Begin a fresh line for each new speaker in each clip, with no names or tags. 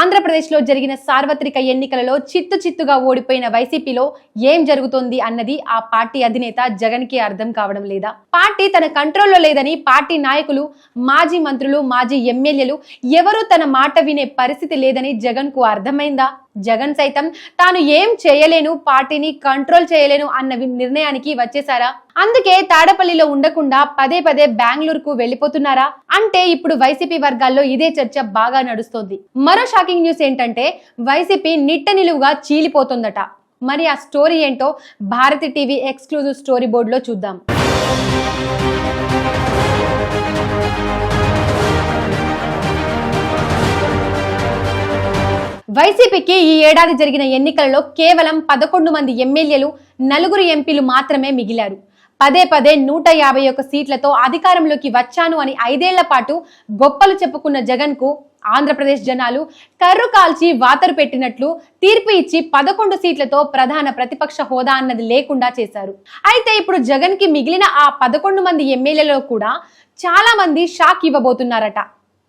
ఆంధ్రప్రదేశ్లో జరిగిన సార్వత్రిక ఎన్నికలలో చిత్తు చిత్తుగా ఓడిపోయిన వైసీపీలో ఏం జరుగుతోంది అన్నది ఆ పార్టీ అధినేత జగన్కి అర్థం కావడం లేదా? పార్టీ తన కంట్రోల్లో లేదని పార్టీ నాయకులు మాజీ మంత్రులు మాజీ ఎమ్మెల్యేలు ఎవరూ తన మాట వినే పరిస్థితి లేదని జగన్కు అర్థమైందా? జగన్ సైతం తాను ఏం చేయలేను పార్టీని కంట్రోల్ చేయలేను అన్న నిర్ణయానికి వచ్చేసారా అందుకే తాడపల్లిలో ఉండకుండా పదే పదే బెంగళూరుకు వెళ్ళిపోతున్నారా? అంటే ఇప్పుడు వైసీపీ వర్గాల్లో ఇదే చర్చ బాగా నడుస్తోంది. మరో షాకింగ్ న్యూస్ ఏంటంటే వైసీపీ నిట్ట నిలువుగా చీలిపోతుందట. మరి ఆ స్టోరీ ఏంటో భారతి టీవీ ఎక్స్క్లూజివ్ స్టోరీ బోర్డులో చూద్దాం. వైసీపీకి ఈ ఏడాది జరిగిన ఎన్నికలలో కేవలం పదకొండు మంది ఎమ్మెల్యేలు నలుగురు ఎంపీలు మాత్రమే మిగిలారు. పదే పదే నూట యాభై ఒక్క సీట్లతో అధికారంలోకి వచ్చాను అని ఐదేళ్ళ పాటు గొప్పలు చెప్పుకున్న జగన్కు ఆంధ్రప్రదేశ్ జనాలు కర్రు కాల్చి వాతరు పెట్టినట్లు తీర్పు ఇచ్చి పదకొండు సీట్లతో ప్రధాన ప్రతిపక్ష హోదా అన్నది లేకుండా చేశారు. అయితే ఇప్పుడు జగన్కి మిగిలిన ఆ పదకొండు మంది ఎమ్మెల్యేలలో కూడా చాలా మంది షాక్ ఇవ్వబోతున్నారట.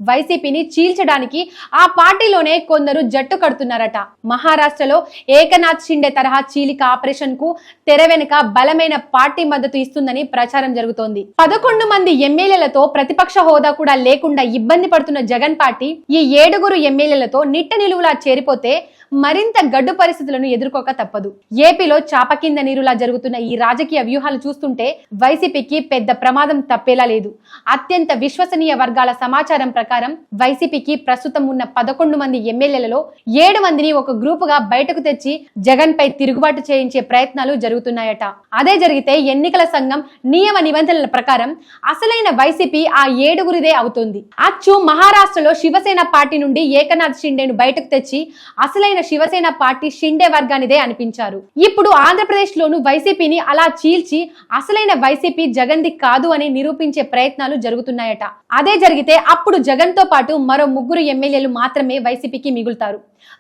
వైసీపీని చీల్చడానికి ఆ పార్టీలోనే కొందరు జట్టు కడుతున్నారట. మహారాష్ట్రలో ఏకనాథ్ షిండే తరహా చీలిక ఆపరేషన్కు తెర వెనుక బలమైన పార్టీ మద్దతు ఇస్తుందని ప్రచారం జరుగుతోంది. పదకొండు మంది ఎమ్మెల్యేలతో ప్రతిపక్ష హోదా కూడా లేకుండా ఇబ్బంది పడుతున్న జగన్ పార్టీ ఈ ఏడుగురు ఎమ్మెల్యేలతో నిట్ట నిలువులా చేరిపోతే మరింత గడ్డు పరిస్థితులను ఎదుర్కోక తప్పదు. ఏపీలో చాప కింద నీరులా జరుగుతున్న ఈ రాజకీయ వ్యూహాలు చూస్తుంటే వైసీపీకి పెద్ద ప్రమాదం తప్పేలా లేదు. అత్యంత విశ్వసనీయ వర్గాల సమాచారం ప్రకారం వైసీపీకి ప్రస్తుతం ఉన్న పదకొండు మంది ఎమ్మెల్యేలలో ఏడు మందిని ఒక గ్రూపుగా బయటకు తెచ్చి జగన్ పై తిరుగుబాటు చేయించే ప్రయత్నాలు జరుగుతున్నాయట. అదే జరిగితే ఎన్నికల సంఘం నియమ నిబంధనల ప్రకారం అసలైన వైసీపీ ఆ ఏడుగురిదే అవుతుంది. అచ్చు మహారాష్ట్రలో శివసేన పార్టీ నుండి ఏకనాథ్ షిండేను బయటకు తెచ్చి అసలైన శివసేన పార్టీ షిండే వర్గానిదే అనిపించారు. ఇప్పుడు ఆంధ్రప్రదేశ్ లోను వైసీపీని అలా చీల్చి అసలైన వైసీపీ జగన్ది కాదు అని నిరూపించే ప్రయత్నాలు జరుగుతున్నాయట. అదే జరిగితే అప్పుడు జగన్తో పాటు మరో ముగ్గురు ఎమ్మెల్యేలు మాత్రమే వైసీపీకి మిగులుతారు.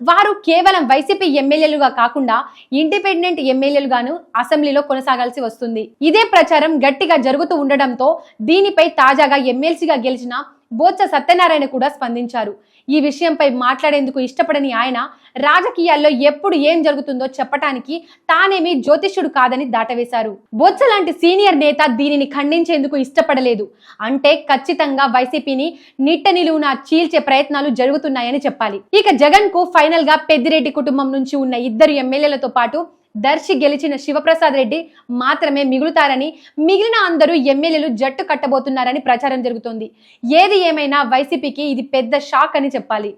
వారు కేవలం వైసీపీ ఎమ్మెల్యేలుగా కాకుండా ఇండిపెండెంట్ ఎమ్మెల్యేలుగాను అసెంబ్లీలో కొనసాగాల్సి వస్తుంది. ఇదే ప్రచారం గట్టిగా జరుగుతూ ఉండడంతో దీనిపై తాజాగా ఎమ్మెల్సీగా గెలిచిన బోత్స సత్యనారాయణ కూడా స్పందించారు. ఈ విషయంపై మాట్లాడేందుకు ఇష్టపడని ఆయన రాజకీయాల్లో ఎప్పుడు ఏం జరుగుతుందో చెప్పటానికి తానేమీ జ్యోతిష్యుడు కాదని దాటవేశారు. బొత్స లాంటి సీనియర్ నేత దీనిని ఖండించేందుకు ఇష్టపడలేదు. అంటే ఖచ్చితంగా వైసీపీని నిట్ట నిలువున చీల్చే ప్రయత్నాలు జరుగుతున్నాయని చెప్పాలి. ఇక జగన్కు ఫైనల్గా పెద్దిరెడ్డి కుటుంబం నుంచి ఉన్న ఇద్దరు ఎమ్మెల్యేలతో పాటు దర్శి గెలిచిన శివప్రసాద్ రెడ్డి మాత్రమే మిగులుతారని మిగిలిన అందరూ ఎమ్మెల్యేలు జట్టు కట్టబోతున్నారని ప్రచారం జరుగుతోంది. ఏది ఏమైనా వైసీపీకి ఇది పెద్ద షాక్ అని చెప్పాలి.